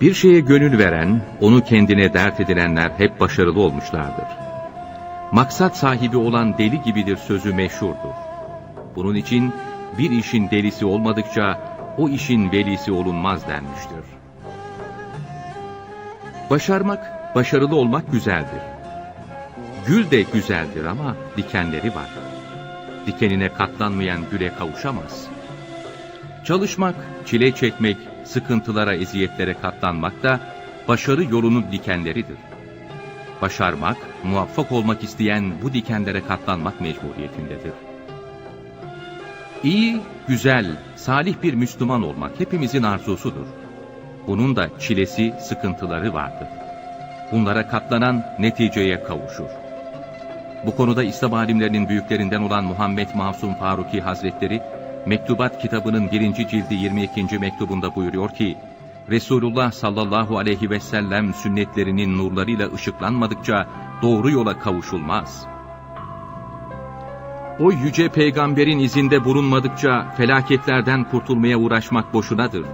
Bir şeye gönül veren, onu kendine dert edilenler hep başarılı olmuşlardır. Maksat sahibi olan deli gibidir sözü meşhurdur. Bunun için bir işin delisi olmadıkça o işin velisi olunmaz denmiştir. Başarmak, başarılı olmak güzeldir. Gül de güzeldir ama dikenleri var. Dikenine katlanmayan güle kavuşamaz. Çalışmak, çile çekmek, sıkıntılara, eziyetlere katlanmak da başarı yolunun dikenleridir. Başarmak, muvaffak olmak isteyen bu dikenlere katlanmak mecburiyetindedir. İyi, güzel, salih bir Müslüman olmak hepimizin arzusudur. Bunun da çilesi, sıkıntıları vardır. Bunlara katlanan neticeye kavuşur. Bu konuda İslam alimlerinin büyüklerinden olan Muhammed Masum Faruki Hazretleri, Mektubat kitabının birinci cildi 22. mektubunda buyuruyor ki, Resulullah sallallahu aleyhi ve sellem sünnetlerinin nurlarıyla ışıklanmadıkça doğru yola kavuşulmaz. O yüce peygamberin izinde bulunmadıkça felaketlerden kurtulmaya uğraşmak boşunadır.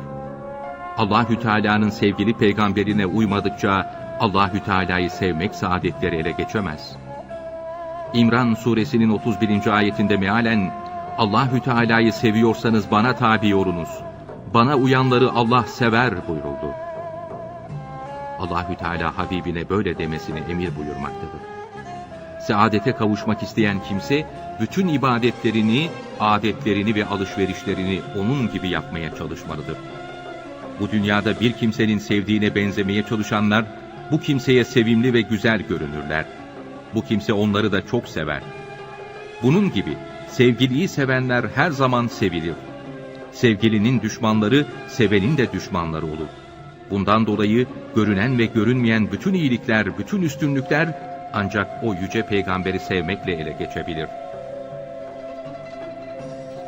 Allahü Teala'nın sevgili peygamberine uymadıkça Allahü Teala'yı sevmek saadetleri ele geçemez. İmran suresinin 31. ayetinde mealen Allahü Teala'yı seviyorsanız bana tabi olunuz. Bana uyanları Allah sever buyuruldu. Allahü Teala Habibine böyle demesini emir buyurmaktadır. Saadete kavuşmak isteyen kimse bütün ibadetlerini, adetlerini ve alışverişlerini onun gibi yapmaya çalışmalıdır. Bu dünyada bir kimsenin sevdiğine benzemeye çalışanlar bu kimseye sevimli ve güzel görünürler. Bu kimse onları da çok sever. Bunun gibi sevgiliyi sevenler her zaman sevilir. Sevgilinin düşmanları sevenin de düşmanları olur. Bundan dolayı görünen ve görünmeyen bütün iyilikler, bütün üstünlükler ancak o yüce peygamberi sevmekle ele geçebilir.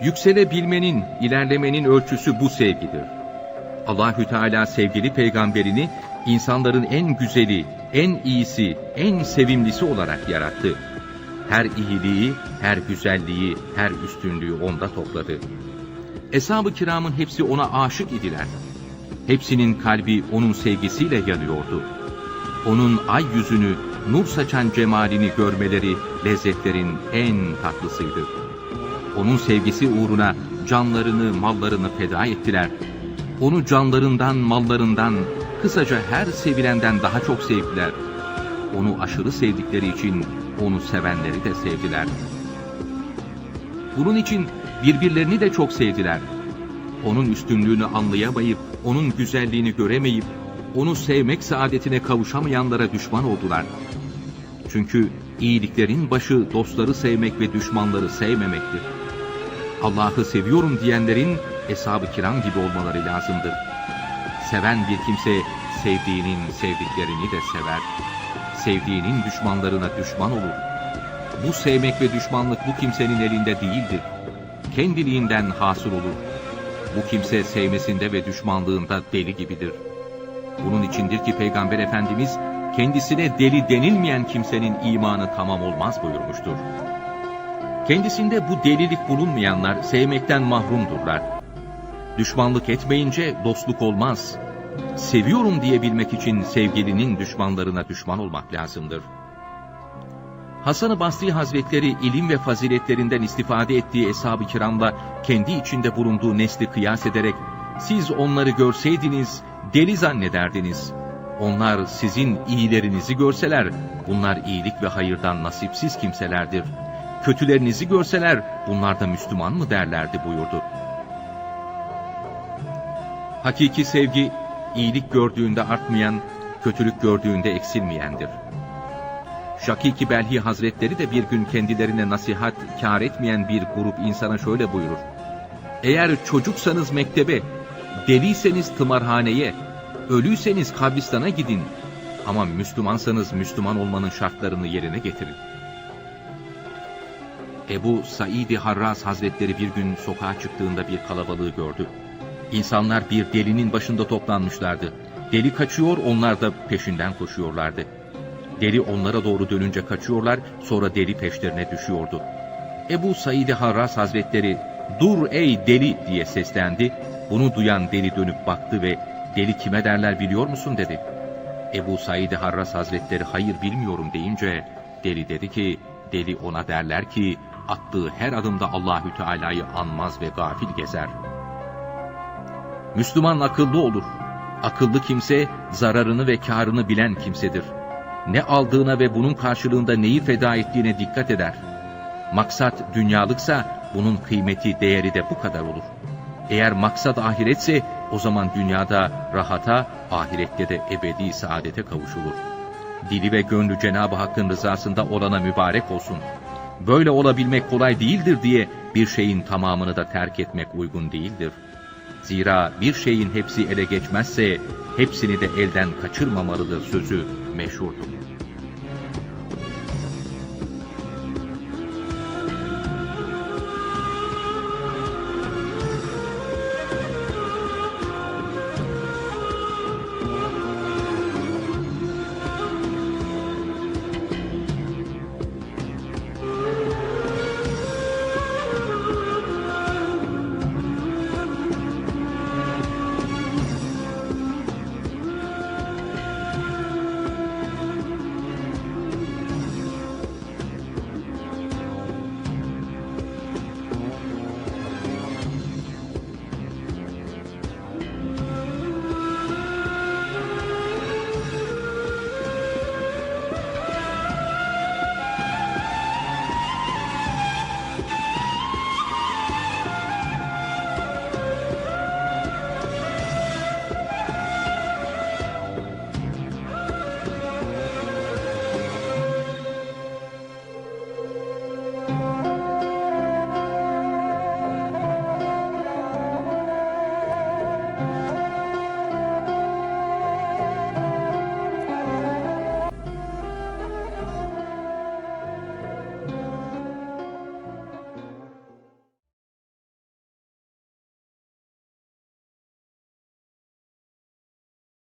Yükselebilmenin, ilerlemenin ölçüsü bu sevgidir. Allahü Teala sevgili peygamberini insanların en güzeli, en iyisi, en sevimlisi olarak yarattı. Her iyiliği, her güzelliği, her üstünlüğü onda topladı. Eshab-ı kiramın hepsi ona aşık idiler. Hepsinin kalbi onun sevgisiyle yanıyordu. Onun ay yüzünü, nur saçan cemalini görmeleri lezzetlerin en tatlısıydı. Onun sevgisi uğruna canlarını, mallarını feda ettiler. Onu canlarından, mallarından, kısaca her sevilenden daha çok sevdiler. Onu aşırı sevdikleri için onu sevenleri de sevdiler. Bunun için birbirlerini de çok sevdiler. Onun üstünlüğünü anlayamayıp, onun güzelliğini göremeyip, onu sevmek saadetine kavuşamayanlara düşman oldular. Çünkü iyiliklerin başı dostları sevmek ve düşmanları sevmemektir. Allah'ı seviyorum diyenlerin eshab-ı kiram gibi olmaları lazımdır. Seven bir kimse sevdiğinin sevdiklerini de sever. Sevdiğinin düşmanlarına düşman olur. Bu sevmek ve düşmanlık bu kimsenin elinde değildir. Kendiliğinden hasıl olur. Bu kimse sevmesinde ve düşmanlığında deli gibidir. Bunun içindir ki Peygamber Efendimiz kendisine deli denilmeyen kimsenin imanı tamam olmaz buyurmuştur. Kendisinde bu delilik bulunmayanlar sevmekten mahrumdurlar. Düşmanlık etmeyince dostluk olmaz. Seviyorum diyebilmek için sevgilinin düşmanlarına düşman olmak lazımdır. Hasan-ı Basri Hazretleri ilim ve faziletlerinden istifade ettiği eshab-ı kiramla kendi içinde bulunduğu nesli kıyas ederek siz onları görseydiniz deli zannederdiniz. Onlar sizin iyilerinizi görseler bunlar iyilik ve hayırdan nasipsiz kimselerdir. Kötülerinizi görseler bunlar da Müslüman mı derlerdi buyurdu. Hakiki sevgi iyilik gördüğünde artmayan, kötülük gördüğünde eksilmeyendir. Şakiki Belhi Hazretleri de bir gün kendilerine nasihat kar etmeyen bir grup insana şöyle buyurur. Eğer çocuksanız mektebe, deliyseniz tımarhaneye, ölüyseniz kabristana gidin. Ama Müslümansanız Müslüman olmanın şartlarını yerine getirin. Ebu Said-i Harraz Hazretleri bir gün sokağa çıktığında bir kalabalığı gördü. İnsanlar bir delinin başında toplanmışlardı. Deli kaçıyor, onlar da peşinden koşuyorlardı. Deli onlara doğru dönünce kaçıyorlar, sonra deli peşlerine düşüyordu. Ebu Said-i Harras Hazretleri, ''Dur ey deli!'' diye seslendi. Bunu duyan deli dönüp baktı ve deli kime derler biliyor musun dedi. Ebu Said Harras Hazretleri hayır bilmiyorum deyince deli dedi ki deli ona derler ki attığı her adımda Allahü Teala'yı anmaz ve gafil gezer. Müslüman akıllı olur. Akıllı kimse zararını ve karını bilen kimsedir. Ne aldığına ve bunun karşılığında neyi feda ettiğine dikkat eder. Maksat dünyalıksa bunun kıymeti, değeri de bu kadar olur. Eğer maksat ahiretse o zaman dünyada rahata, ahirette de ebedi saadete kavuşulur. Dili ve gönlü Cenab-ı Hakk'ın rızasında olana mübarek olsun. Böyle olabilmek kolay değildir diye bir şeyin tamamını da terk etmek uygun değildir. Zira bir şeyin hepsi ele geçmezse hepsini de elden kaçırmamalıdır sözü meşhurdur.